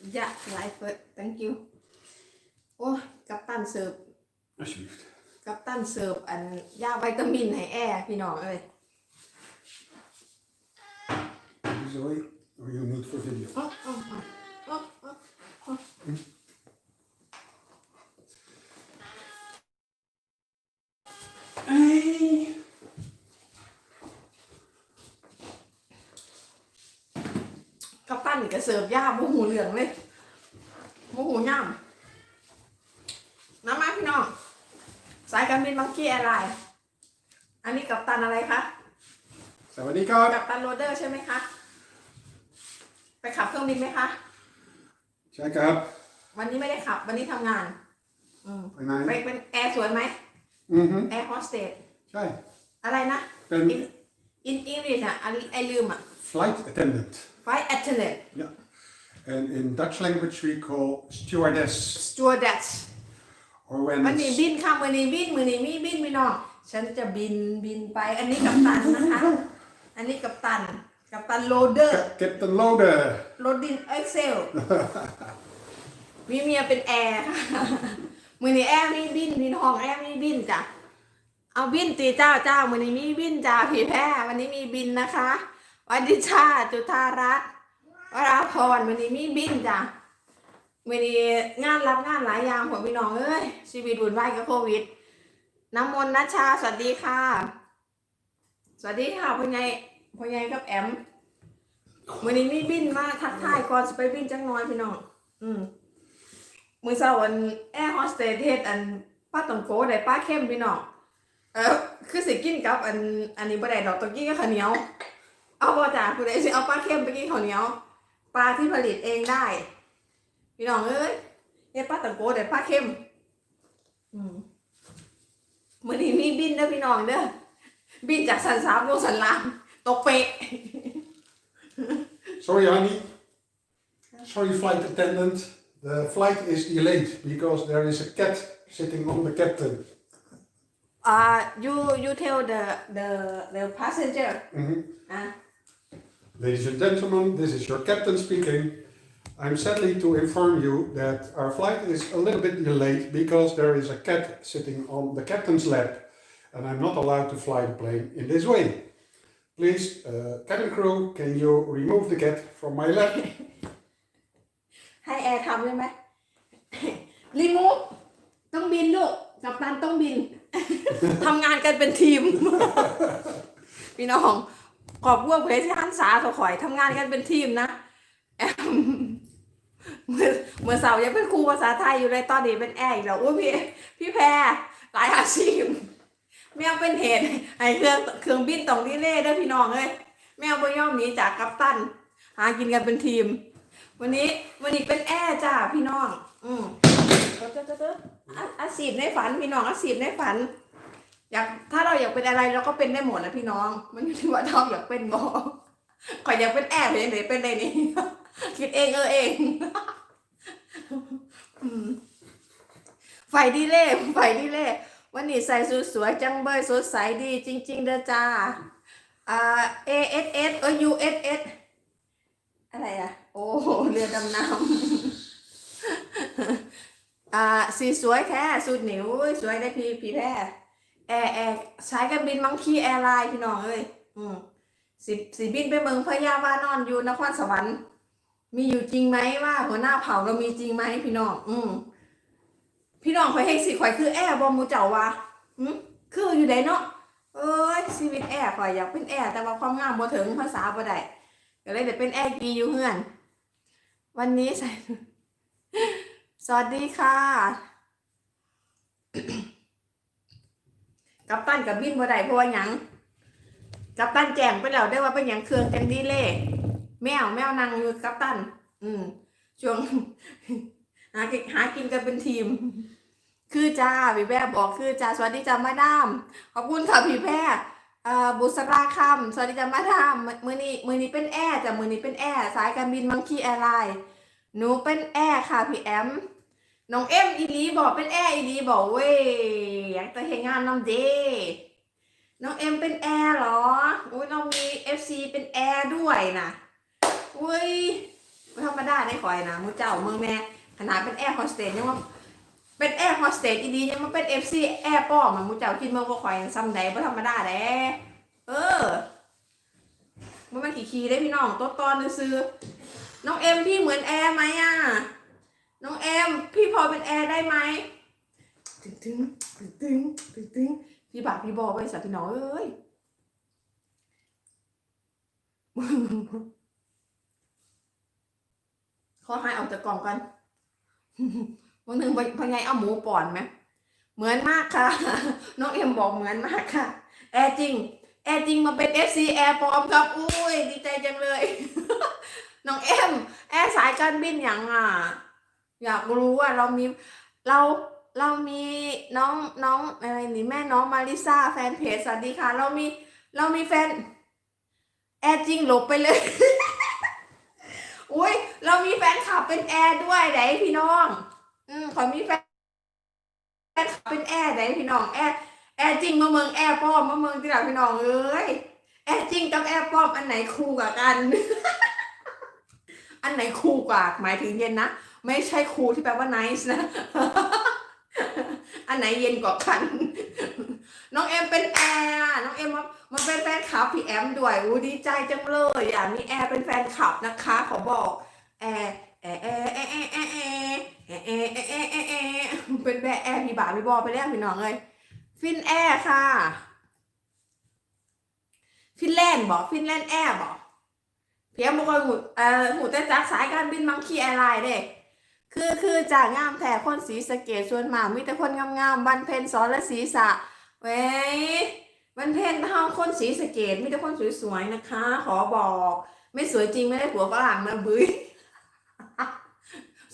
Ja, live. Thank you. โอ้ยกัปตันเสิร์ฟ Alsjeblieft. กัปตันเสิร์ฟอันยาวิตามินให้แอร์พี่น้องเอ้ย Zoe, oh, you need for video. อ๊ะอ๊ะอ๊ะอ๊ะอ๊ะกัป ตันนี่ก็เสิร์ฟยาโมหูเหลืองเลยโมหูย่ำน้ำมาพี่น้อง สายการบินมังกี้แอร์ไลน์อันนี้กัปตันอะไรคะ Sawadika. กัปตันโรเดอร์ใช่ไหมคะ ไปขับเครื่องบินไหมคะ Check up. วันนี้ไม่ได้ขับ วันนี้ทำงาน อืม En ไป hij. เป็นแอร์สวยไหม Mhm. แอร์โฮสเตส Zij. อะไรนะ Ben อินอินอังกฤษอะอันไอลืมอะ flight attendant. ไฟแอทเทเลต Yeah. And in Dutch language we call stewardess. สจวร์ดัส Or when วันนี้ it's, บินค่ะวันนี้บินวันนี้มีบินพี่น้องฉันจะบินบินไปอันนี้กับตันนะคะ อันนี้กับตัน กับตันโรเดอร์ Ca- Captain Loader. รถดินเอ็กเซล มีเมียเป็นแอร์ค่ะมือนี้แอร์มีบินมีทองแอร์มีบินจ้ะ เอาบินตีเจ้าเจ้ามือนี้มีบินจ้าผีแพ้วันนี้มีบินนะคะ วันดิชาจุธารัตน์วราพรวันนี้มีบินจ้ะมือนี้งานรับงานหลายอย่างผมพี่น้องเอ้ยชีวิตวุ่นวายกับโควิด น้ำมนต์นัชชาสวัสดีค่ะ สวัสดีค่ะพ่อใหญ่พ่อใหญ่กับแอมวันนี้มีบินมาทักทายก่อนจะไปบินจังน้อยพี่น้อง อืมมือเช้าวันแอร์โฮสเตสเฮ็ดอันป้าตองโกได้ป้าเข้มพี่น้อง เออคือสิกินกับอันอันนี้บ่ได้ดอกตองกินกับข้าวเหนียว เอาบ่จ้าผู้ใดสิเอาปลาเข้มไปกินข้าวเหนียว ปลาที่ผลิตเองได้ พี่น้องเอ้ยเฮ็ดป้าตองโกได้ปลาเข้มอืมมื้อนี้มีบินเด้อพี่น้องเด้อบินจากสันสามลงสันล่างตกเป๊ะ Sorry honey. Sorry flight attendant. The flight is delayed because there is a cat sitting on the captain. Uh, you you tell the the the passenger. Mhm. Uh, Ladies and gentlemen, this is your captain speaking. I'm sadly to inform you that our flight is a little bit delayed because there is a cat sitting on the captain's lap and I'm not allowed to fly the plane in this way. Please, uh, cabin crew, can you remove the cat from my lap? ให้แอร์ทำได้ไหม รีมูฟต้องบินลูกกับตันต้องบิน ทำงานกันเป็นทีม พี่น้อง ขอบพวกเพที่หันษาเขาข่อยทำงานกันเป็นทีมนะแอมเมื่อเมื่อเสาร์ยังเป็นครูภาษาไทยอยู่เลยตอนนี้เป็นแอร์อีกแล้วอุ้ยพี่พี่แพรหลายอาชีพแมวเป็นเหตุให้เครื่องเครื่องบินต้องดีเล่ด้วยพี่น้องเลยแมวบ่ย่อมหนีจากกัปตัน หากินกันเป็นทีม วันนี้วันนี้เป็นแอร์จ้าพี่น้อง อืมเจ้าเจ้าอาอาชีพในฝันพี่น้องอาชีพในฝัน อยากถ้าเราอยากเป็นอะไรเราก็เป็นได้หมดนะพี่น้อง มันอยู่ที่ว่าเราอยากเป็นบอข่อยอยากเป็นแอร์เป็นยังไงเป็นได้นี่คิดเองเออเองไฟดีเล่ไฟดีเล่วันนี้ใส่สุดสวยจังเบยสดใสดี จริง ๆ เด้อจ้าอ่า A S S เออ U S S อะไรอะ โอ้เรือดำน้ำอ่าสีสวยแท้สุดหนิวยสวยได้พี่พี่แท้ แอร์แอร์สายการบินมังคีแอร์ไลน์พี่น้องเอ้ยอืมสิสิบินไปเมืองพะยาวานอนอยู่นครสวรรค์ มีอยู่จริงไหมว่า หัวหน้าเผ่าเรามีจริงไหมพี่น้องอืมพี่น้องข่อยเฮงสิข่อยคือแอร์บอมมูเจ้าวะอืมคืออยู่ไหนเนาะเอ้ยชีวิตแอร์ข่อยอยากเป็นแอร์แต่ว่าความงามบ่ถึงภาษาบ่ได้ก็เลยเดี๋ยวเป็นแอร์กีอยู่เฮือน วันนี้ใส่สวัสดีค่ะ กัปตันกับบินบ่ได้เพราะว่าหยังกัปตันแจ้งไปแล้วได้ว่าเป็นหยังเครื่องจังดีเล่แมวแมวนั่งอยู่กัปตันอืมช่วงหากินหากินกันเป็นทีม คือจ้าพี่แพรบอกคือจ้าสวัสดีจ้ามาดามขอบคุณค่ะพี่แพรบุษราคำสวัสดีจ้ามาดามมือนี้มือนี้เป็นแอร์จ้ะมือนี้เป็นแอร์สายการบินมังคีแอร์ไลน์หนูเป็นแอร์ค่ะพี่แอมน้องเอ็มอีลีบอกเป็นแอร์อีลีบอกเว้ย อยากจะเห็นงานน้ำเดน้องเอ็มเป็นแอร์เหรออุ้ยน้องมีเอฟซีเป็นแอร์ด้วยนะเว้ยไม่ธรรมดาในคอยนะมูเจ้าเมืองแน่ขนาดเป็นแอร์โฮสเตสยังว่าเป็นแอร์โฮสเตสอีดียังมาเป็นเอฟซีแอร์ป้อมอะมูเจ้าคิดเมืองว่าคอยซ้ำใดไม่ธรรมดาแด้เออมันมันขี่ขี่ได้พี่น้องตัวตอนซื้อน้องเอ็มพี่เหมือนแอร์ไหมอะน้องเอ็มพี่พอเป็นแอร์ได้ไหม ตึงตึงตึงตึงตึงตึงพี่บากพี่บอกไปสัตว์พี่น้องเอ้ยขอให้ออกจากกล่องกันวันหนึ่งพไงเอาหมูป่อนไหมเหมือนมากค่ะ น้องเอ็มบอกเหมือนมากค่ะ แอร์จริง แอร์จริงมาเป็น FC แอร์ปลอมครับ อุ้ยดีใจจังเลย น้องเอ็มแอร์สายการบินอย่างอะ อยากรู้ว่าเรามีเรา เรามีน้องน้องอะไรนี่แม่น้องมาริซาแฟนเพจสวัสดีค่ะ เรามีเรามีแฟน แอร์จริงหลบไปเลย อุ้ยเรามีแฟนคลับเป็นแอร์ด้วยไหนพี่น้อง อืมขอมีแฟนแฟนคลับเป็นแอร์ไหนพี่น้องแอร์แอร์จริงมาเมืองแอร์ปลอมมาเมืองที่ไหนพี่น้องเอ้ยแอร์จริงกับแอร์ปลอมอันไหนคู่กว่ากัน อันไหนคู่กว่า หมายถึงเย็นนะ ไม่ใช่คูลที่แปลว่า nice นะ อันไหนเย็นกว่ากัน น้องเอ็มเป็นแอร์น้องเอ็มมามาเป็นแฟนคลับพี่แอมด้วยอู้ดีใจจังเลยอะมีแอร์เป็นแฟนคลับนะคะขอบอกแอร์แอร์แอร์แอร์แอร์แอร์แอร์แอร์แอร์แอร์แอร์เป็นแบแอร์พี่บ่าพี่บอไปแล้วพี่น้องเลยฟินแอร์ค่ะ ฟินแลนด์บอกฟินแลนด์แอร์บอกเพียงบุคคลหูเอ่อหูแต่จากสายการบินมังคีแอร์ไลน์เด้ คือคือจากงามแต่คนสีสะเกตส่วนมากมีแต่คนงามๆบันเพนสอนและศีรษะเว้ยบันเพนเท่าคนสีสะเกตมีแต่คนสวยๆนะคะ ขอบอก ไม่สวยจริงไม่ได้ผัวฝรั่งนะบื้ย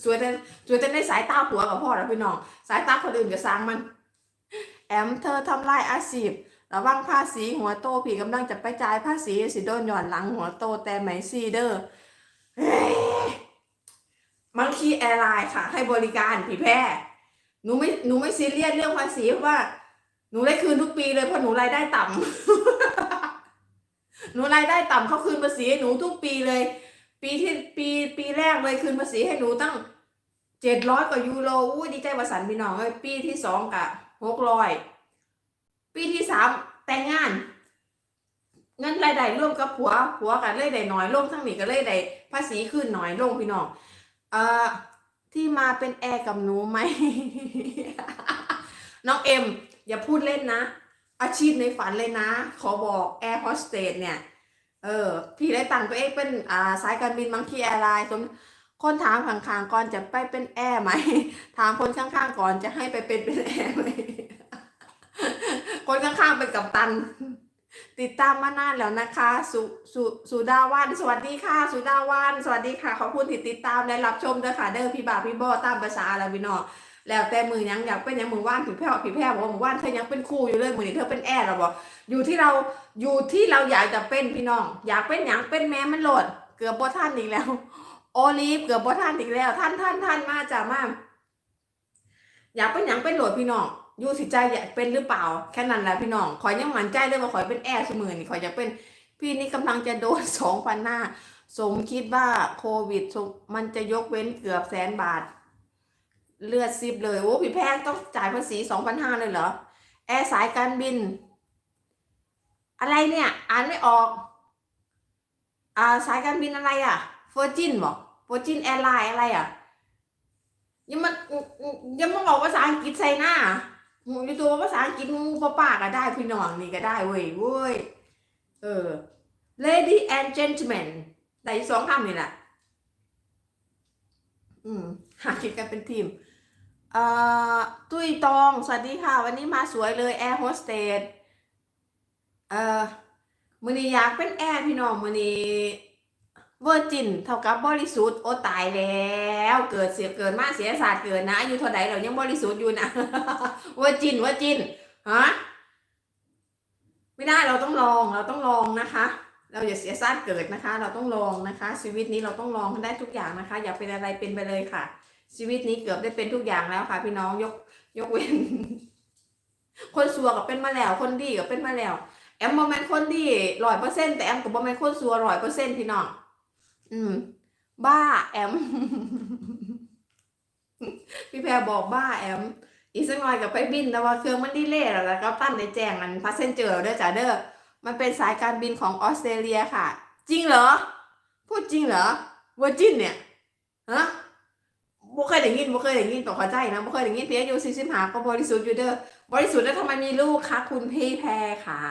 สวยแต่สวยแต่ในสายตาผัวกับพ่อแล้วพี่น้องสายตาคนอื่นจะสร้างมัน แอมเธอทำลายอาชีพระวังภาษีหัวโตผีกำลังจะไปจ่ายภาษีสิโดนหย่อนหลังหัวโตแต่ไหมซีเดอร์ มังคีแอร์ไลน์ค่ะ ให้บริการผีแพร่หนูไม่หนูไม่ซีเรียสเรื่องภาษีเพราะว่า หนูได้คืนทุกปีเลยเพราะหนูรายได้ต่ำหนูรายได้ต่ำเขาคืนภาษีให้หนูทุกปีเลย ปีที่ปีปีแรกเลยคืนภาษีให้หนูตั้งเจ็ดร้อยกว่ายูโรอู้ดีใจประสันพี่น้องเลยปีที่สองกะหกร้อยปีที่สามแต่งงานเงินรายได้ร่วมกับผัวผัวกันเลยได้น้อยลงทั้งนี้ก็เลยได้ภาษีขึ้นน้อยลงพี่น้อง เอ่อที่มาเป็นแอร์กับหนูไหม น้องเอ็ม อย่าพูดเล่นนะ อาชีพในฝันเลยนะ ขอบอกแอร์โฮสเตสเนี่ย เออ พี่ได้ตังตัวเองเป็นอ่าสายการบินบางทีแอร์ไลน์สมคนถามข้างๆก่อนจะไปเป็นแอร์ไหม ถามคนข้างๆก่อนจะให้ไปเป็นเป็นแอร์ไหม คนข้างๆเป็นกัปตัน ติดตามมานานแล้วนะคะสุสุสุดาวันสวัสดีค่ะสุดาวันสวัสดีค่ะขอบคุณที่ติดตามและรับชมด้วยค่ะเด้อพี่บ่าพี่บอตามภาษาอะไรพี่น้องแล้วแต่มือยังอยากเป็นยังมือว่านผีแพ้วผีแพ้วบอกว่ามือว่านเธอยังเป็นครูอยู่เลยมือนี้เธอเป็นแอร์เราบอกอยู่ที่เราอยู่ที่เราอยากจะเป็นพี่น้อง อยากเป็นยังเป็นแม่มันโหลด เกือบบ่ท่านอีกแล้ว โอลีฟเกือบบ่ท่านอีกแล้ว ท่านท่านท่านมาจ้ามาอยากเป็นยังเป็นโหลดพี่น้อง อยู่สิใจอยากเป็นหรือเปล่า แค่นั้นแหละพี่น้องขอยยังหมั่นใจเลยว่าขอยเป็นแอร์เสมอนี่ขอยจะเป็นพี่นี่กำลังจะโดนสองพันหน้า สมคิดว่าโควิดมันจะยกเว้นเกือบแสนบาท เลือดซิบเลยโอ้พี่แพงต้องจ่ายภาษีสองพันห้าเลยเหรอ แอร์สายการบิน อะไรเนี่ย อ่านไม่ออก อ่าสายการบินอะไรอะเฟอร์จินบอกเฟอร์จินแอร์ไลน์อะไรอะยังมันยังมาบอกภาษาอังกฤษใส่หน้า หมูอยู่ตัวภาษาอังกฤษงูป้าป้าก็ได้พี่น้องนี่ก็ได้เว้ยเว้ยเออ lady and gentleman ได้สองคำนี่แหละอืมหาคิดกันเป็นทีมเอ่อตุ้ยตองสวัสดีค่ะ วันนี้มาสวยเลยแอร์โฮสเตสเอ่อมือนี้อยากเป็นแอร์พี่น้องมือนี้ เวอร์จินเท่ากับบริสุทธิ์โอตายแล้ว เกิดเสียเกิดมาเสียศาสตร์เกิดนะอายุเท่าไหร่เรายังบริสุทธิ์อยู่นะเวอร์จินเวอร์จินฮะไม่ได้เราต้องลองเราต้องลองนะคะ เราอย่าเสียชาติเกิดนะคะ เราต้องลองนะคะ ชีวิตนี้เราต้องลองได้ทุกอย่างนะคะ อยากเป็นอะไรเป็นไปเลยค่ะ ชีวิตนี้เกือบได้เป็นทุกอย่างแล้วค่ะ พี่น้องยกยกเว้น คนสัวกับเป็นมาแล้ว คนดีกับเป็นมาแล้วแอมบอแมนคนดีร้อยเปอร์เซ็นต์แต่แอมกับบอแมนคนสัวร้อยเปอร์เซ็นต์พี่น้อง อืม บ้าแอม พี่แพรบอกบ้าแอม อีกสักหน่อยกับไปบินแต่ว่าเครื่องมันดีเล่แล้วแล้วก็ตั้นในแจ้งอันพาเซนเจอร์เด้อจ้าเด้อมันเป็นสายการบินของออสเตรเลียค่ะ จริงเหรอ พูดจริงเหรอเวอร์จินเนี่ยฮะบ่เคยได้ยินบ่เคยได้ยินต่อเข้าใจนะบ่เคยได้ยินเพียอยู่สี่สิบห้าก็บริสุทธิ์อยู่เด้อบริสุทธิ์แล้วทำไมมีลูกคะคุณพี่แพรขา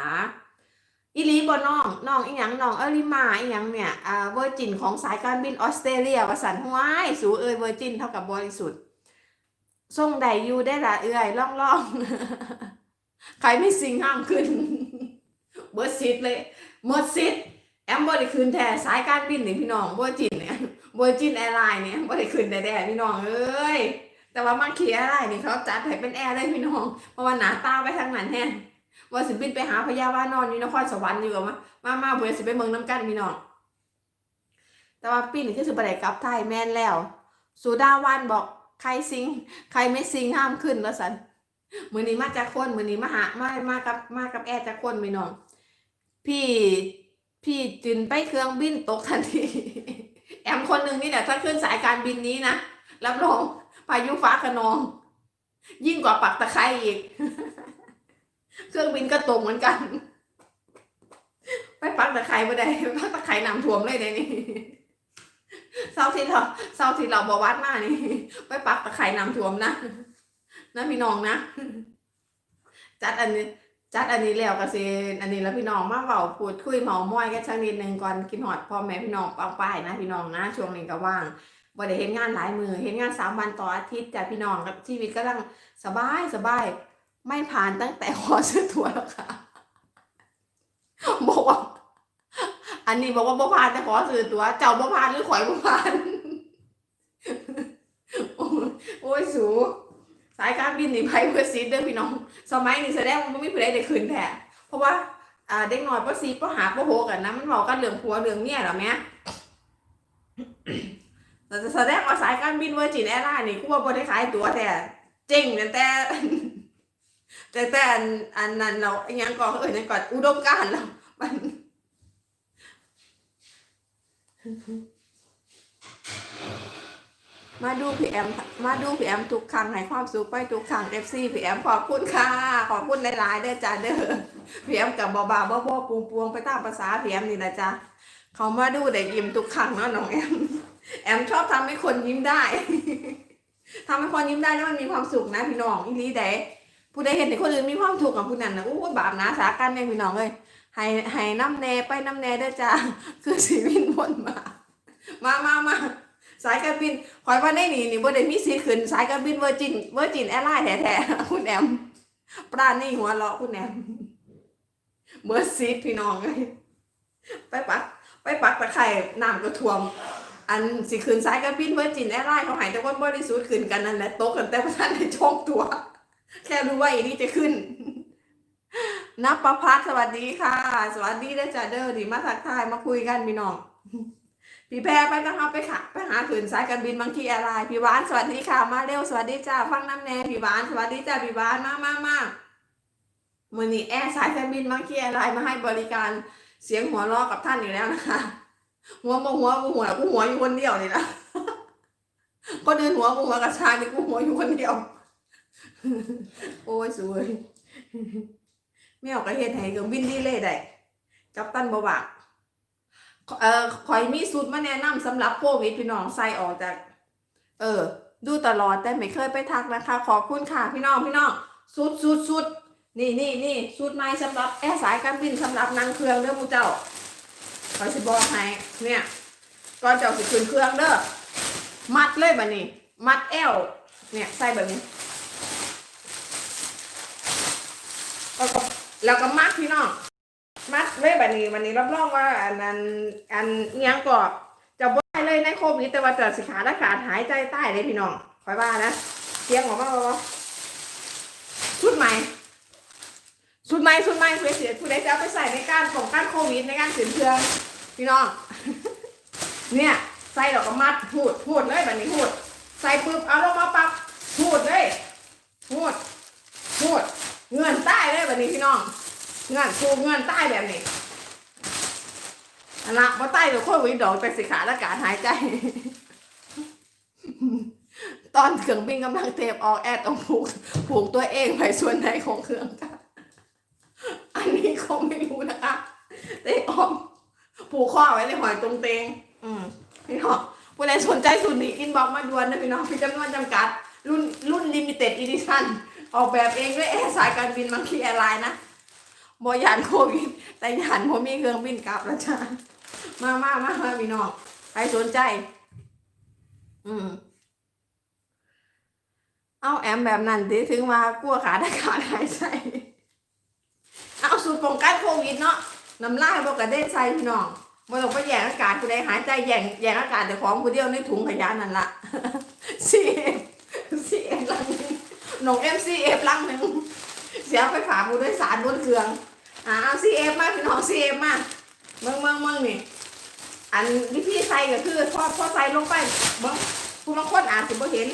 อีลีบ่น้องน้องอีหยังน้องเอลิมาอีหยังเนี่ยอ่าเวอร์จินของสายการบินออสเตรเลียว่าสันห้วยสูเอยเวอร์จินเท่ากับบริสุทธิ์ส่งได้อยู่ได้ละเอื้อยล่องล่องใครไม่สิงห้ามขึ้นเบอร์ซิดเลยหมดซิดแอมบริคืนแท้สายการบินนี่พี่น้องเวอร์จินเนี่ยเวอร์จินแอร์ไลน์เนี่ยบริคืนแท้ๆพี่น้องเอ้ยแต่ว่ามาเขียอะไรนี่เขาจัดให้เป็นแอร์เลยพี่น้องเพราะว่าหนาตาไปทางนั้นแน่ ว่าสิบินไปหาพญาว่านอนอยู่นครสวรรค์อยู่กับมามามาเบื่อสิไปเมืองน้ำกันพี่น้องแต่ว่าปีนี้คือสิบไดกลับไทยแม่นแล้วสุดาวันบอกใครซิง ใครไม่ซิงห้ามขึ้นแล้วสันมือนี้มาจากคนมือนี้มาหามามากับมากับแอร์จากคนพี่น้อง พี่พี่จินไปเครื่องบินตกทันทีแอมคนหนึ่งนี่แหละถ้าขึ้นสายการบินนี้นะรับรองพายุฟ้าขนอง ยิ่งกว่าปักตะไคร้อีก เครื่องบินก็ตกเหมือนกัน ไปปักตะไคร้ไม่ได้ปักตะไคร้น้ำท่วมเลยเดี๋ยวนี้เศร้าที่เราเศร้าที่เราบวัดมานี่ ไปปักตะไคร้น้ำท่วมนะนะพี่น้องนะจัดอันนี้จัดอันนี้แล้วก็สิอันนี้แล้วพี่น้องมาเว้าพูดคุยเมาม้อยกันสักนิดนึงก่อนกินหอดพ่อแม่พี่น้องปังป้ายนะพี่น้องนะช่วงนี้ก็ว่างบ่ได้เห็นงานหลายมือเห็นงานสามวันต่ออาทิตย์จ้ะพี่น้องกับชีวิตกำลังสบายสบาย ไม่ผ่านตั้งแต่ขอซื้อตั๋วแล้วค่ะบอกว่า อันนี้บอกว่าบ่ผ่านแต่ขอซื้อตั๋วเจ้าบ่ผ่านหรือข่อยบ่ผ่านโอ้ยโอ้ยสูสายการบินนี่ไพ่เพื่อซีดเด้อพี่น้อง สมัยนี้แสดงว่ามันไม่มีผู้ใดได้คืนแท้เพราะว่าเด็กน้อยบ่ซีบ่หาบ่โหกันนะมันบอกกันเรื่องผัวเรื่องเมียหรอแม่แต่แสดงว่าสายการบินเวอร์จินแอร์ไลน์นี่กูว่าบ่ได้ขายตัวแต่เจ๋งตั้งแต่ แต่แต่อันอันนั้นเราอหยังก่อนเอ่ยนั่นก่อนอุดมการเรา มัน มาดูพี่แอม มาดูพี่แอมทุกครั้งให้ความสุขไปทุกครั้งเอฟซีพี่แอมขอบคุณค่ะ ขอบคุณหลายๆเด้อจ้าเด้อพี่แอมกับบบาๆบ่ๆปวงไปตามภาษาพี่แอมนี่นะจ๊ะเขามาดูได้ยิ้มทุกครั้งเนาะน้องแอม แอมชอบทำให้คนยิ้มได้ทำให้คนยิ้มได้แล้วมันมีความสุขนะพี่น้องอีลีเด้ ผู้ใดเห็นแต่คนอื่นมีความสุขกับผู้นั้นนะอู้บาปนะสากันเนี่พี่น้องเลยให้ให้น้ำแน่ไปน้ำแน่เด้จ้าคือสีวินวนมา มามามาสายการบินคอยว่าได้หนีนี่บ่ได้มีสิทธิ์ขึ้นสายการบินเวอร์จินเวอร์จินแอร์ไลน์แท้ๆคุณแอมปราณีหัวเราะคุณแอมเบอร์ซีดพี่น้องเลยไปปัก ไปปักตะไคร่น้ำก็ท่วม อันสิคืนสายการบินเวอร์จินแอร์ไลน์เขาหายแต่ว่าบริสุทธิ์ขึ้นกันนั่นแหละโตกกันแต่พระท่านในช่องตัว แค่รู้ว่าอีนี่จะขึ้นนับประพัฒสวัสดีค่ะ สวัสดีเด้จ้าเด้อดีมาทักทายมาคุยกันพี่น้องพี่แพรไปนะคะไปค่ะไปหาขืนสายการบินบางทีอะไรพี่หวานสวัสดีค่ะมาเร็วสวัสดีจ้าฟังน้ำแน่พี่หวานสวัสดีจ้าพี่หวานมามามามือนี้แอร์สายการบินบางทีอะไรมาให้บริการเสียงหัวเราะกับท่านอยู่แล้วนะคะหัวโมหัวกูหัวกูหัวอยู่คนเดียวนี่นะคนอื่นหัวกูหัวกระชากนี่กูหัวอยู่คนเดียว โอ้ยสวยไม่เอากระเฮ็ดให้เครื่องบินดีเลยได้กัปตันบวากเอ่อขอยมีสูตรมาแนะนำสำหรับโควิดพี่น้องใส่ออกจาก เออ ดูตลอดแต่ไม่เคยไปทักนะคะ ขอบคุณค่ะพี่น้องพี่น้องสูตรสูตรสูตรนี่นี่นี่สูตรใหม่สำหรับแอร์สายการบินสำหรับนั่งเครื่องเด้อมูเจ้าขอยสิบอกให้เนี่ยก่อนจะเอาสิขึ้นเครื่องเด้อมัดเลยแบบนี้ มัดแอวเนี่ยใส่แบบนี้แล้วก็ แล้วก็มัดพี่น้องมัดเลยแบบนี้วันนี้รับรองว่าอันนั้นอันเอียงก็จะบ่ได้เลยในโควิดแต่ว่าจะสิขาดอากาศหายใจใต้เลยพี่น้องคอยว่านะเสียงออกมาบ่ชุดใหม่ชุดใหม่ชุดใหม่เพื่อเสียผู้ใดจะเอาไปใส่ในการป้องกันโควิดในการสินเครื่อพี่น้อง เนี่ยใส่ดอกกระมัดพูดพูดเลยแบบนี้พูด ใส่ปุ๊บเอาลงมาปับพูดเลยพูดพูด เงื่อนใต้เลยแบบนี้พี่น้อง เงื่อนคูเงื่อนใต้แบบนี้อันละบ่ใต้หรือโควิดดอกแต่สิขาดอากาศหายใจ ตอนเครื่องบินกำลังเทปออกแอดต้องผูกผูกตัวเองไปส่วนไหนของเครื่องกันอันนี้คงไม่รู้นะคะได้ออกผูกข้อไว้ในหอยตรงเตง อืมพี่น้องผู้ใดสนใจสุดนี้อินบอกมาด่วนนะพี่น้องพี่จำนวนจำกัด รุ่นรุ่นลิมิเต็ดอีดิชั่น ออกแบบเองด้วยแอร์สายการบินบางทีแอร์ไลน์นะบอยานโควิดแต่ยานผมมีเครื่องบินกลับแล้วจ้ามามามามาพี่น้องใครสนใจ อืมเอาแอมแบบนั้นดิถึงมากลัวขาดอากาศหายใจเอาสูตรป้องกันโควิดเนาะน้ำลายบอกกระเด็นใส่พี่น้องบ่ต้องไปแย่งอากาศผู้ใดหายใจแย่งแย่งอากาศแต่ของผู้เดียวในถุงขยะนั่นละซีเหนงเอ็มซีเอฟลังหนึ่งเสียไปฝากผู้โดยสารบนเครื่องอ่าเอาซีเอฟมาพี่น้องซีเอฟมาเมืองเมืองเมืองนี่อันวิธีใส่ก็คือพอพอใส่ลงไปเบิ่งผู้บางคนอาจสิบ่เห็น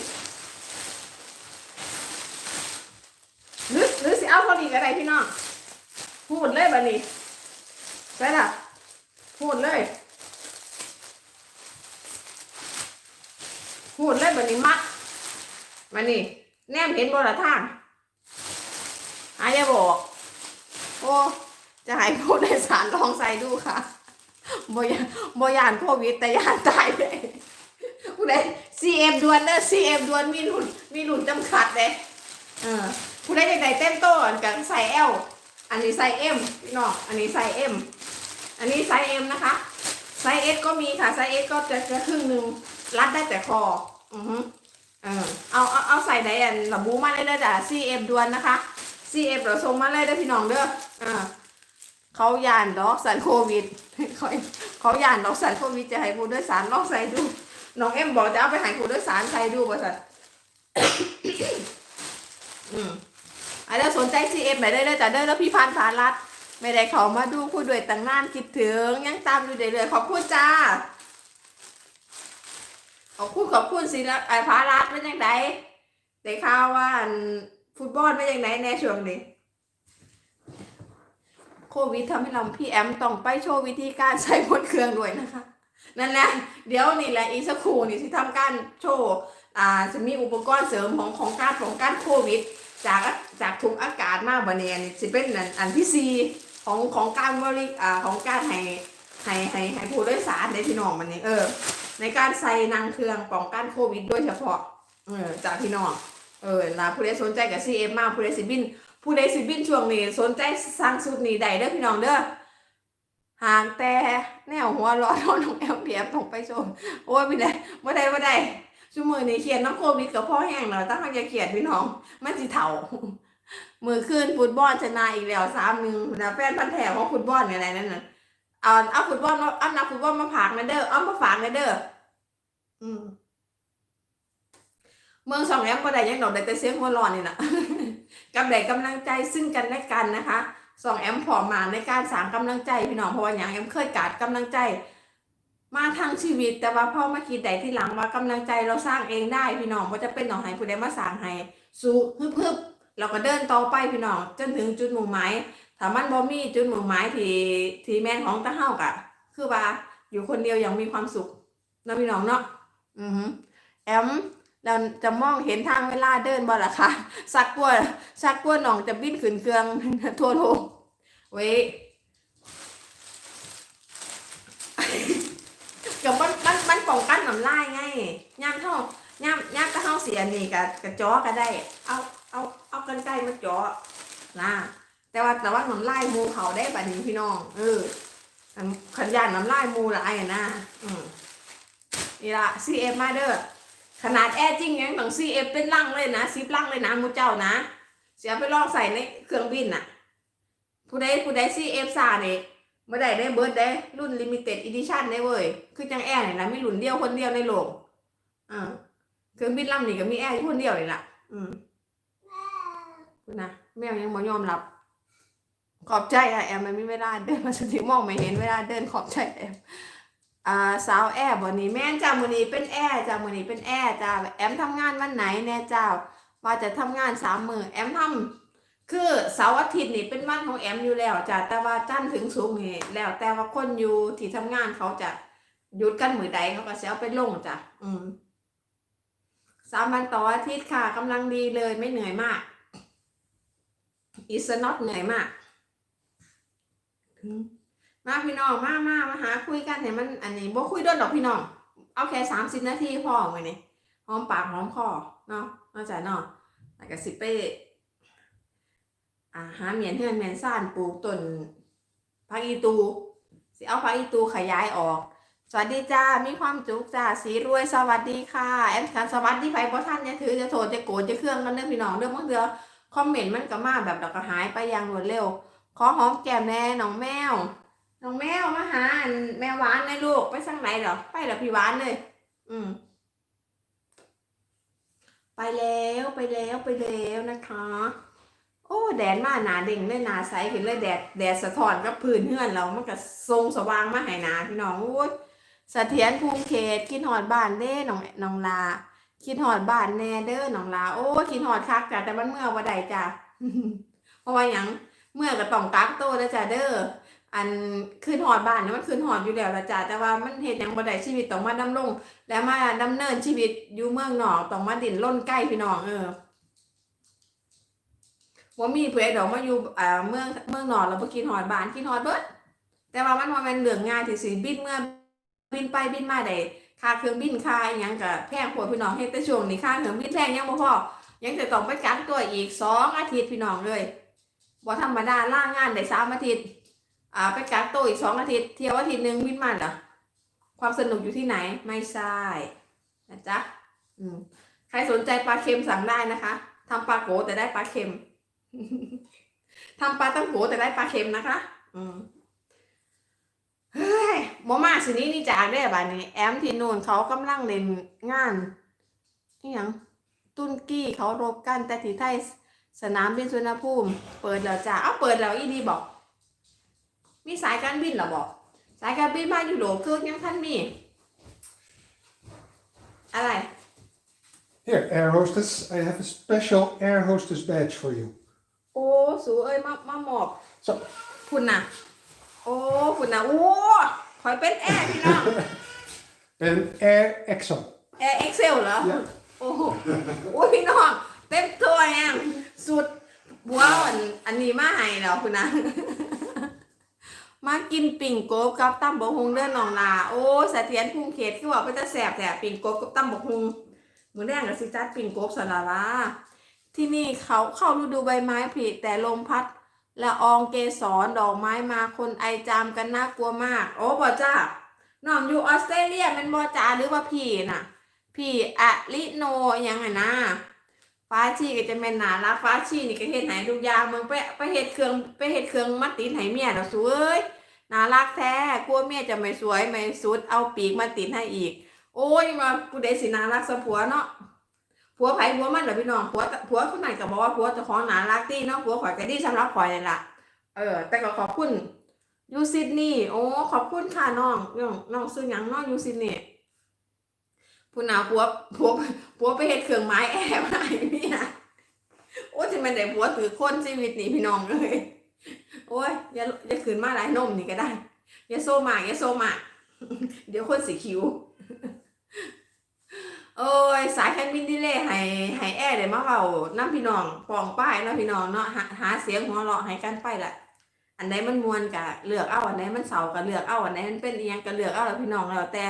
หรือหรือสิเอาเท่านี้ก็ได้พี่น้องพูดเลยบัดนี้ไปละพูดเลยพูดเลยบัดนี้มัดบัดนี้ แนมเห็นบนละทางอายาบอก โอ้จะให้ผู้โดยสารลองใส่ดูค่ะบอยานบยานโควิดแต่ยานตายเลยผู้ใดซีเอ็มดวนเด้อซีเอ็มดวนมีรุ่นมีรุ่นจำกัดเลยเออผู้ได้ใดเต้นโต้อันกับใส่เอลอันนี้ใส่เอ็มพี่น้องอันนี้ใส่เอ็มอันนี้ไซส์เอ็มนะคะไซส์เอสก็มีค่ะไซส์เอสก็จะจะครึ่งหนึ่งรัดได้แต่คอ อือฮึ เออเอาเอาเอาใส่ไหนอันระบุมาเลยเด้อจ้ะ CM ดวนนะคะ CM เราส่งมาเลยเด้อพี่น้องเด้ออ่าเขายานดอกสันโควิดเขาเขายานดอกสันโควิดจะให้ผู้โดยสารลองใส่ดูน้องเอ็มบอกจะเอาไปให้ผู้โดยสารใส่ดูบ่สันอืมอาจจะสนใจ CM ไปได้เลยจ้ะเด้อแล้วพี่พันธ์พารัตไม่ได้เขามาดูผู้ด้วยตั้งนานคิดถึงยังตามอยู่เรื่อยๆขอบคุณจ้า ขอบคุณขอบคุณสิละไอ้พารัตเป็นยังไงได้ข่าวว่าฟุตบอลเป็นยังไงในช่วงนี้โควิดทำให้เราพี่แอมต้องไปโชว์วิธีการใช้บนเครื่องด้วยนะคะ นั่นแหละเดี๋ยวนี่แหละอีสักครู่นี่ที่ทำการโชว์อ่าจะมีอุปกรณ์เสริมของของการป้องกันโควิด จากจากทุกอากาศมากบันเนียนี่จะเป็นอันอันที่สี่ของของการบริอ่าของการให้ให้ให้ให้ผู้โดยสารในพี่นองมันนี่เออ ในการใส่นางเครื่องป้องกันโควิดโดยเฉพาะ เออจากพี่น้อง เออนะผู้ใดสนใจกับซีเอ็มมาผู้ใดสิบิน ผู้ใดสิบินช่วงนี้ สนใจสั่งสูตรนี้ได้เด้อพี่น้องเด้อหางแต่แนวหัวเร้อนน้องแอมเพียบต้องไปชมโอ้ยไม่ได้ไม่ได้ไม่ได้ชั่วโมงนี้เขียนน้ำโควิดกับพ่อแห้งแล้วตั้งใจเขียนพี่น้องมันสิเถ่ามือขึ้นฟุตบอลชนะอีกแล้วสามหนึ่งนะแฟนพันแท้ของฟุตบอลอะไรนั่นน่ะ เอาเอาฟุตบอลมาเอานักฟุตบอลมาผากนะเด้อเอามาฝากนะเด้ออืมเมืองสองแอมก็ได้ยังดอกได้แต่เสียงหัวร้อนนี่นะกับได้กำลังใจซึ่งกันและกันนะคะสองแอมพร้อมมาในการสร้างกำลังใจพี่น้องเพราะว่าอย่างแอมเคยกาดกำลังใจ มาทางชีวิต แต่ว่าพ่อมาคิดได้ที่หลังว่ากำลังใจเราสร้างเองได้พี่น้องว่าจะเป็นหนองให้ผู้ใดมาสร้างให้สู้ฮึบฮึบเราก็เดินต่อไปพี่น้องจนถึงจุดมุ่งหมาย ถ้ามันบ่มีจุดมุ่งหมายที่ที่แม่นของตาเฮากะคือว่าอยู่คนเดียวยังมีความสุขเนาะพี่น้องเนาะอือฮึแอมเราจะมองเห็นทางเวลาเดินบ่ล่ะคะสักกลัวสักกลัวน้องจะบินขึ้นเครื่องทั่วโลกเว้ยกับมันมันมันป้องกันน้ำลายไงย่ามเท่าย่ามย่ามก็เท่าเสียนี่กับกับจอก็ได้ เอาเอาเอากันไกลมาจ้อนะ แต่ว่าแต่ว่าน้ำลายมูเขาได้บัดนี้พี่น้อง เออขันยานน้ำลายมูละไอ้นะอืมนี่ละ CF มาเด้อขนาดแอร์จริงยังต้อง CF เป็นลังเลยนะซิปลังเลยนะมูเจ้านะ เสียไปลองใส่ในเครื่องบินน่ะ ผู้ใดผู้ใด CF ซาเนี่ยเมื่อใดได้เบิร์ดได้รุ่นลิมิเต็ดอีดิชั่นได้เว้ย คือจังแอร์นี่นะมีรุ่นเดียวคนเดียวในโลกอ่าเครื่องบินลำนี้ก็มีแอร์อยู่คนเดียวนี่แหละอืมคุณนะแมวยังบ่ยอมรับ ขอบใจอะแอมมันไม่เวลาเดินมาสติมองไม่เห็นเวลาเดินขอบใจแอมอ่าสาวแอร์บนนี้แม่นจ้ามือนี้เป็นแอร์จ้ามือนี้เป็นแอร์จ้าแอมทำงานวันไหนแน่เจ้า ว่าจะทำงานสามมือแอมทำคือเสาร์อาทิตย์นี่เป็นวันของแอมอยู่แล้วจ้ะแต่ว่าจันทร์ถึงศุกร์นี่แล้วแต่ว่าคนอยู่ที่ทำงานเขาจะหยุดกันมือใดเขาก็เอาไปลงจ้ะอืมสามวันต่ออาทิตย์ค่ะกำลังดีเลยไม่เหนื่อยมากอีสน็อตเหนื่อยมาก มาพี่น้องมามามาหาคุยกันเนี่ยมันอันนี้บ่คุยโดนดอกพี่น้องเอาแค่สามสิบนาทีพอไงนี่หอมปากหอมคอเนาะนอกจากเนาะแล้วก็สิไปอ่าหาเมียนเฮือนเมียนซ่านปลูกต้นผักอีตูสิเอาผักอีตูขยายออก สวัสดีจ้ามีความจุกจ้าสีรวยสวัสดีค่ะแอมการสวัสดีไปเพราะท่านจะถือจะโทษจะโกรธจะเครื่องกันเรื่องพี่น้องเรื่องบางเดือคอมเมนต์มันก็มาแบบเราก็หายไปอย่างรวดเร็ว ขอหอมแก้มแน่น้องแมว น้องแมวมาหาแมวหวานในลูกไปสั่งไหนเหรอไปเหรอพี่หวานเลย อืม ไปแล้วไปแล้วไปแล้วนะคะ โอ้ แดดมาหนาเด่งเลยหนาใสขึ้นเลยแดดแดดสะท้อนกับพื้นเฮือนเรามันก็ทรงสว่างมาให้หนาพี่น้องโอ้ยสเสถียรภูมิเขตคิดหอดบ้านเด้น้องน้องลาคิดหอดบ้านแน่เด้อน้องลา โอ้คิดหอดคักจ้ะแต่มันเมื่อวันใดจ้ะเพราะว่าหยัง เมื่อก็ต้องกักโตวแล้วจ้ะเด้ออันคืนหอดบ้านเนี่ยมันคืนหอดอยู่แล้วละจ้ะแต่ว่ามันเฮ็ดหยังบ่ได้ชีวิตต้องมาดำรงและมาดำเนินชีวิตอยู่เมืองนอกต้องมาดิ่นร่นใกล้พี่น้องเออว่ามีเพื่อนดอกมาอยู่อ่าเมืองเมืองนอนแล้วบ่กินหอดบ้านกินหอดเบิดแต่ว่ามันว่ามันเรื่องง่ายที่สิบินเมื่อบินไปบินมาได้ค่าเครื่องบินค่าอิหยังก็แพงโพดพี่น้องเฮ็ดแต่ช่วงนี้ค่าเครื่องบินแพงยังบ่พอยังจะต้องไปกักตัวอีกสองอาทิตย์พี่น้องเลย บ่ธรรมดาล่างงานได้สามอาทิตย์ อ่า ไปกักตัวอีกสองอาทิตย์ เที่ยวอาทิตย์หนึ่งบินมาเหรอความสนุกอยู่ที่ไหนไม่ใช่นะจ๊ะอืมใครสนใจปลาเค็มสั่งได้นะคะทำปลาโกแต่ได้ปลาเค็มทำปลาตั้งโกแต่ได้ปลาเค็มนะคะ อืมเฮ้ยบ่มาสินี้นี่จาได้อบานี้ แอมที่นู่นเขากำลังเล่นงานนี่ยัง ตุนกี้เขารบกันแต่ที่ไทย สนามบินสุวรรณภูมิ เปิดแล้วจ้าเอาเปิดแล้วอีดีบอก มีสายการบินเหรอบอก สายการบินมาอยู่โหลคือยังท่านมี อะไร Here, air hostess, I have a special air hostess badge for you. โอ้สูเอ้ยมามาหมอบ So, คุณน่ะโอ้คุณน่ะโอ้คอยเป็นแอร์พี่น้อง and Air Exxon. แอร์เอ็กเซลเหรอ Yeah. โอ้โหโอ้ยพี่น้อง เต็มตัวแองสุดบัวอันอันนี้มาให้แล้วคุณนะ มากินปิ่งโกบกับตั้มบกฮุงเด้อน้องลาโอ้เสถียรภูมิเขตคือว่าเป็นตาแสบแต่ปิ่งโกบกับตั้มบกฮุงมือแรกกับสิจัดปิ่งโกบสลาลาที่นี่เขาเข้าฤดูใบไม้ผลิแต่ลมพัดละอองเกสรดอกไม้มาคนไอจามกันน่ากลัวมาก โอ้บอจ้าน้องอยู่ออสเตรเลียเป็นบอจ้าหรือว่าพี่น่ะ พี่อะลิโนยังไงนะ ฟ้าชีก็จะเป็นหนารักฟ้าชีนี่ก็เฮ็ดไหนทุกอย่างมึงไปไปเฮ็ดเครื่องไปเฮ็ดเครื่องมัดติดให้เมียเราสวยน่ารักแท้กลัวเมียจะไม่สวยไม่สุดเอาปีกมาติดให้อีก โอ้ยมาผู้ใดสิน่ารักสะผัวเนาะผัวไผผัวมันเหรอพี่น้องผัวผัวคนไหนก็บอกว่าผัวจะของน่ารักตีเนาะผัวข่อยก็ดีสำหรับข่อยนี่ล่ะเออ แต่ก็ขอบคุณยูซิดนีย์โอ้ขอบคุณค่ะน้องน้องน้องซื้อหยังน้องยูซิดนีย์ผู้นาผัวผัวผัวไปเฮ็ดเครื่องไม้แอบให้พี่นะโอ้ยจะมันได้ผัวถือคนชีวิตนี่พี่น้องเลย โอ้ยอย่าอย่าขืนมาหลายนมนี่ก็ได้ อย่าโซมากอย่าโซมากเดี๋ยวคนสีคิ้วโอ้ยสายการบินดีเลยให้ให้แอร์เด้มาเบาน้ำพี่น้องปองป้ายเนาะพี่น้องเนาะหาหาเสียงหัวเราะให้กันไปละ อันไหนมันมวนกะเลือกเอาอันไหนมันเสาก็เลือกเอาอันไหนมันเป็นเอียงก็เลือกเอาแล้วพี่น้องแล้วแต่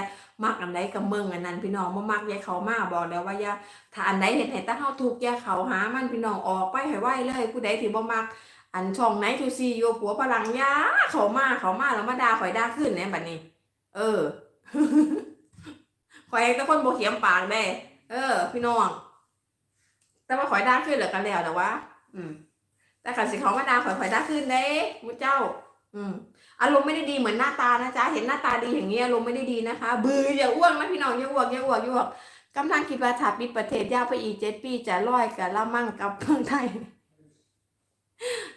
มักอันใดกับเมืองอันนั้น พี่น้องบ่มักอย่าเขามาบอกแล้วว่าอย่าถ้าอันใดเฮ็ดให้ตาเฮาทุกข์อย่าเขาหามันพี่น้องออกไปให้ไวเลยผู้ใดที่บ่มักอันช่องไหนทูซีอยู่ผัวพลังยาเขามาเขามาแล้วมาด่าข่อยด่าขึ้นแหน่บัดนี้ เออข่อยแต่คนบ่เขียมปากได้เออ พี่น้อง แต่ว่าข่อยด่าขึ้นแล้วก็แล้วแต่ว่า อืม แต่คันสิเขามาด่าข่อยข่อยด่าขึ้นเด้มุเจ้า อืมอารมณ์ไม่ได้ดีเหมือนหน้าตานะจ๊ะเห็นหน้าตาดีอย่างนี้อารมณ์ไม่ได้ดีนะคะ บืออย่าอ้วกนะพี่น้องอย่าอ้วกอย่าอ้วกอย่าอ้วกกำลังคิดว่าถ้าปิดประเทศยาวไปอีกเจ็ดปีจะร้อยกับละมั่งกับเมืองไทย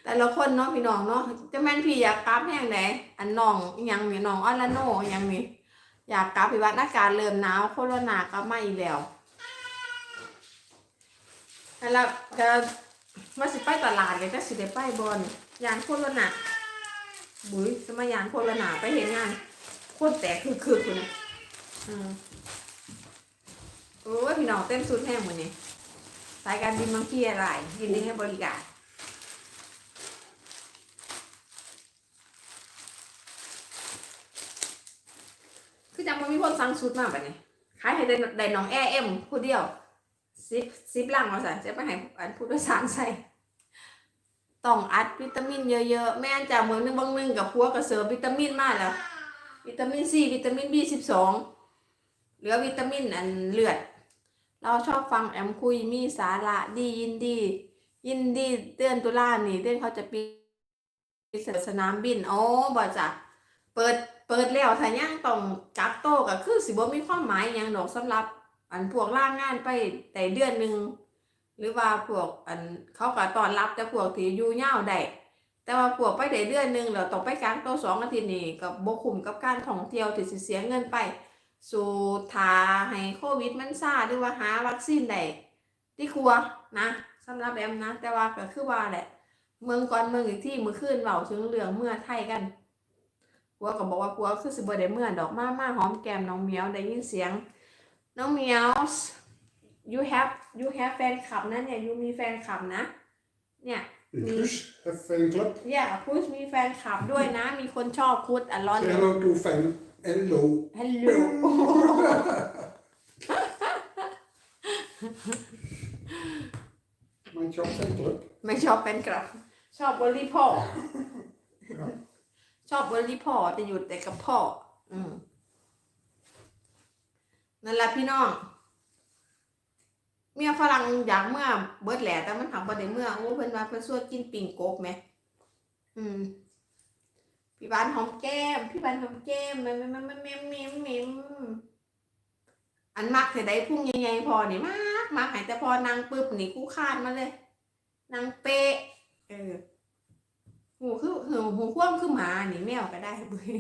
แต่ละคนเนาะพี่น้องเนาะจะแม่นพี่อยากกลับแห้งไหนอันน้องยังนี่น้องออลาโนอิหยังนี่อยากกลับพิวัฒนาการเริ่มหนาวโคโรนากลับมาอีกแล้วแล้วก็ ว่าสิไปตลาดก็จะสิได้ไปบอลยางคนละหนาบุ้ยจะมายยางคนละหนาไปเห็นงานโคตรแตกคือคือคุณนะอืมโอ้ยพี่น้องเต็มสุดแห้งหมดนี่สายการบินบางที่อะไรยินดีให้บริการคือจังมันมีคนสั่งชุดมาแบบนี้ขายให้ได้ได้น้องแอเอ็มผู้เดียว ซิปซิปล่างมาใส่จะไปให้อันผู้โดยสารใส่ต้องอัดวิตามินเยอะๆ แม่นจากเมืองนึงบางนึงกับพัวกับเสริมวิตามินมากแล้ว วิตามินซีวิตามินบีสิบสองเหลือวิตามินอันเลือด เราชอบฟังแอมคุยมีสาระดียินดี ยินดีเดือนตุลานี่เดือนเขาจะปีสนามบินโอ๋อบ่จ้ะเปิดเปิดแล้วถ้ายังต้องกักโตก็คือสิบ่มีความหมายหยังดอกสำหรับ อันพวกล่างงานไปแต่เดือนหนึ่งหรือว่าพวกอันเขาก็ตอนรับแต่พวกที่อยู่ยาได้แต่ว่าพวกไปได้เดือนหนึ่งแล้วต้องไปกักโตวสองอาทิตย์นี่ก็บ่คุ้มกับการท่องเที่ยวที่สิเสียเงินไป สู่ทาให้โควิดมันซาหรือว่าหาวัคซีนได้ที่ครัวนะสำหรับแอมนะ แต่ว่าก็คือว่าแหละ เมืองก่อนเมืองอีกที่มือขึ้นเบาถึงเรื่องเมื่อไทยกันผัวก็บอกว่าผัวคือสิบ่ได้เมื่อดอกมามาหอมแก้มน้องเมียวได้ยินเสียง น้องเหมียว you have you have แฟนคลับนะเนี่ย you มีแฟนคลับนะ เนี่ย In Guus, have fan club. เนี่ย พุชมีแฟนคลับด้วยนะ มีคนชอบพุชอลอน Say hello to fan. Hello. ฮัลโหล My job fan club. ไม่ชอบแฟนคลับ ชอบบริพ่อ ชอบบริพ่อจะอยู่แต่กับพ่อ อืม นั่นแหละพี่น้องเมียฝรั่งอยากเมื่อเบิดแหละแต่มันทำประเดี๋ยวเมื่อโอ้เพิ่นว่าเพิ่นสวดกินปิ่งกบไหม อืมพี่บานหอมแก้มพี่บานหอมแก้มแม่แม่แม่แม่แม่แม่แม่อันมักแต่ได้พุ่งใหญ่ๆพอนี่มากมากหายแต่พอนางปึ๊บนี่กูคาดมาเลยนางเป๊ะเออหูคือหูหูคว่ำคือหมานี่แมวก็ได้เว้ย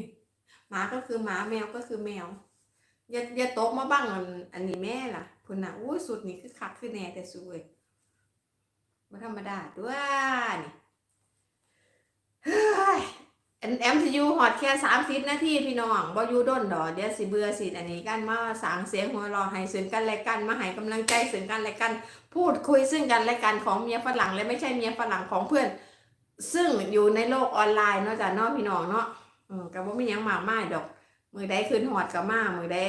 หมาก็คือหมาแมวก็คือแมว อย่าอย่าตกมาบ้างอันอันนี้แม่ล่ะพุ่นน่ะอุ้สุดนี่คือคักคือแน่แต่สวยบ่ธรรมดาด้วยนี่เฮ้ยอันแอมสิอยู่ฮอดแค่30นาทีพี่น้องบ่อยู่ด้นดอกเดี๋ยวสิเบื่อสิอันนี้กันมาสางเสียงหัวเราะให้ซึ่งกันและกันมาให้กำลังใจซึ่งกันและกัน พูดคุยซึ่งกันและกันของเมียฝรั่งและไม่ใช่เมียฝรั่งของเพื่อน ซึ่งอยู่ในโลกออนไลน์เนาะจ้ะเนาะพี่น้องเนาะอืมก็บ่มียังมากมายดอก มือใดคืนหอดกับมา มือใด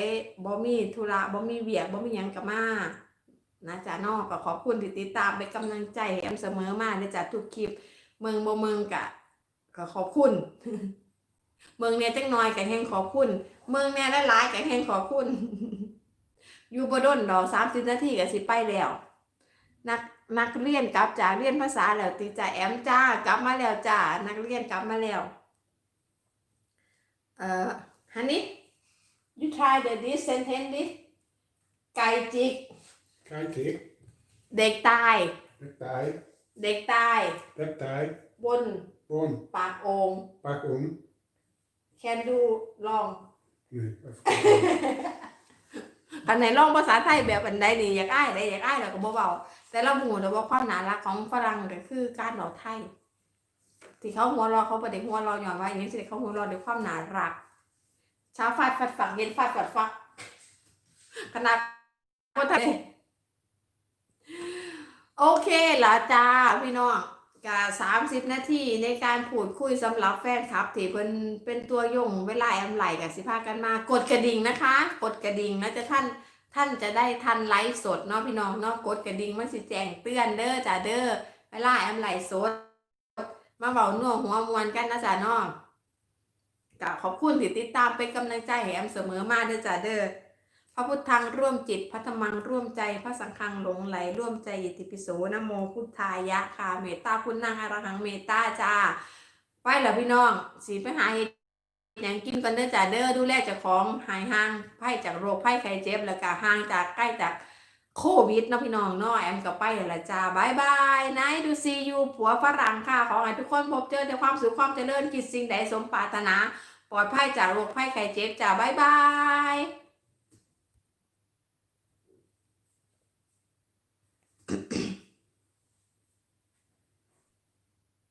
บ่มีธุระบ่มีเวียกบ่มีหยังกับมานะจ๊ะเนอกก็ขอบคุณที่ติดตามเป็นกำลังใจแอมเสมอมานะจ๊ะทุกคลิป เมืองบ่เมืองกะก็ขอบคุณ เมืองเนี่ยจังน้อยก็แห่งขอบคุณ เมืองเนี่ยได้หลายก็แห่งขอบคุณ อยู่บดนดอก30นาทีก็สิไปแล้ว นักนักเรียนกลับจากเรียนภาษาแล้วติจ้าแอมจ้ากลับมาแล้วจ้านักเรียนกลับมาแล้ว เอ่อ honey you try the this sentence this ไก่จิก Kijk ik. เด็กตาย Partij. เด็กตาย Partij. บน Bon. ปากโอง Pak om. can do ลอง Nee, even kijken. คันไหนลองภาษาไทยแบบอันใดนี่อยากอ้ายได้อยากอ้ายแล้วก็บ่เบาแต่เราหูแต่ว่าความน่ารักของฝรั่งก็คือการเราไทย ที่เขาหัวเราะเขาประเด็กหัวเราะย้อนว่าอย่างนี้สิเขาหัวเราะด้วยความน่ารัก เช้าฟาดฟัดฝักเย็นฟาดฟัดฟักขนาดคนไทยโอเคละจ้าพี่น้องกะสามสิบนาทีในการพูดคุยสำหรับแฟนคลับที่เพิ่นเป็นตัวยงเวลาแอมไหลกับสิพากันมากดกระดิ่งนะคะ กดกระดิ่งนะจะท่านท่านจะได้ทันไลฟ์สดเนาะพี่น้องเนาะกดกระดิ่งมันสิแจ้งเตือนเด้อจ้าเด้อเวลาแอมไหลสด มาเบาหน่วงหัวมวนกันนะจ๊ะเนาะ กะขอบคุณที่ติดตามเป็นกำลังใจให้แอมเสมอมาเด้อจ้าเด้อพระพุทธังร่วมจิตพัทมังร่วมใจพระสังฆังหลงไหล ร่วมใจอิติปิโสนะโมพุทธายะคาเมตตาคุณนางอรหังเมตตาจ้าไปแล้วพี่น้องสีไปหาเห็ดหยังกินกันเด้อจ้าเด้อดูแลเจ้าของหายห่างไพ่จากโรคไพ่ไข้เจ็บแล้วก็ห่างจากใกล้จาก โควิดนะพี่น้องเนาะแอมกับไปแล้วจ้าบายบายนายดูซียูผัวฝรั่งค่ะขอให้ทุกคนพบเจอแต่ความสุขความเจริญกิจสิ่งใดสมปรารถนา ปลอดภัยจากโรคภัยไข้เจ็บจ้าบายบายอืม